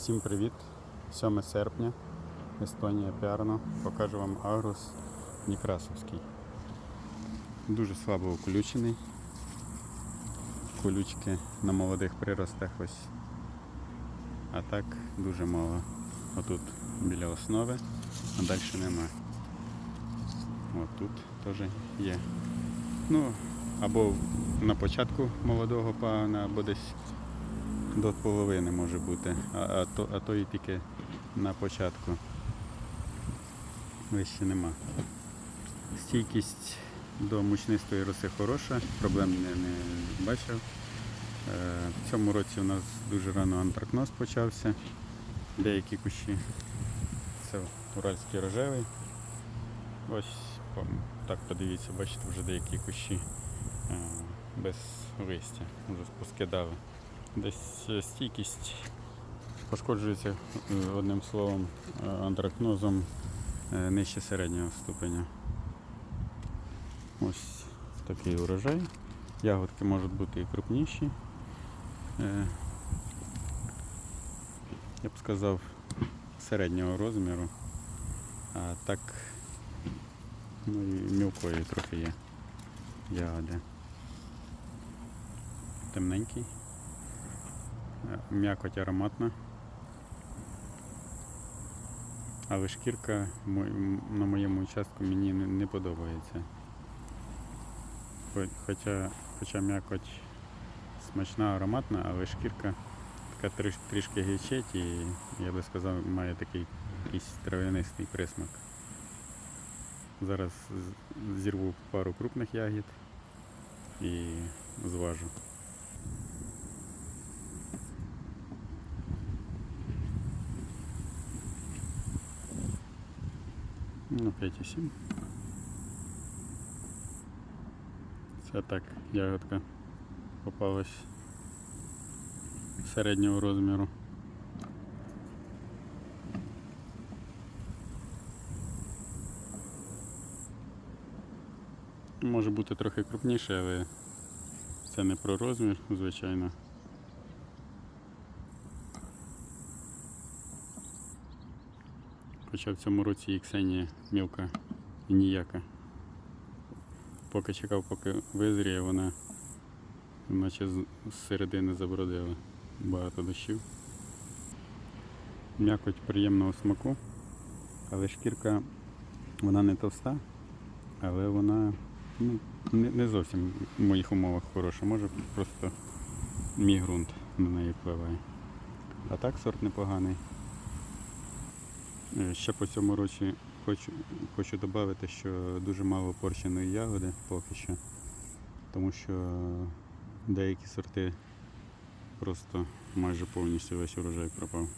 Всім привіт! 7 серпня, Естонія Піарно. Покажу вам агрус Некрасовський. Дуже слабо околючений. Колючки на молодих приростах ось. А так дуже мало. Отут біля основи, а далі нема. От тут теж є. Ну, або на початку молодого пагона, або десь до половини може бути, а, а, то, а то і тільки на початку. Вище нема. Стійкість до мучнистої роси хороша, проблем не, не бачив. Е, в цьому році у нас дуже рано антракноз почався. Деякі кущі. Це уральський рожевий. Ось так подивіться, бачите, вже деякі кущі е, без листя, вже поскидали. Десь е, стійкість пошкоджується е, одним словом е, антракнозом нижче середнього ступеня. Ось такий урожай. Ягодки можуть бути і крупніші. Я б сказав середнього розміру, а так ну і мілкої трохи є ягоди. Темненький. М'якоть ароматна. Але шкірка на моєму участку мені не, подобається. Хоча, хоча м'якоть смачна, ароматна, але шкірка така триш, трішки гірчить і я би сказав, має такий якийсь трав'янистий присмак. Зараз зірву пару крупних ягід і зважу. Ну, 5,7. Це так, ягодка попалась середнього розміру. Може бути трохи крупніше, але це не про розмір, звичайно. Хоча в цьому році і Ксенія мілка і ніяка. Поки чекав, поки визріє, вона наче з середини забродила. Багато дощів. М'якоть приємного смаку, але шкірка вона не товста, але вона ну, не, не зовсім в моїх умовах хороша. Може просто мій ґрунт на неї впливає. А так сорт непоганий. Е, Ще по цьому році хочу, хочу додати, що дуже мало порченої ягоди поки що, тому що деякі сорти просто майже повністю весь урожай пропав.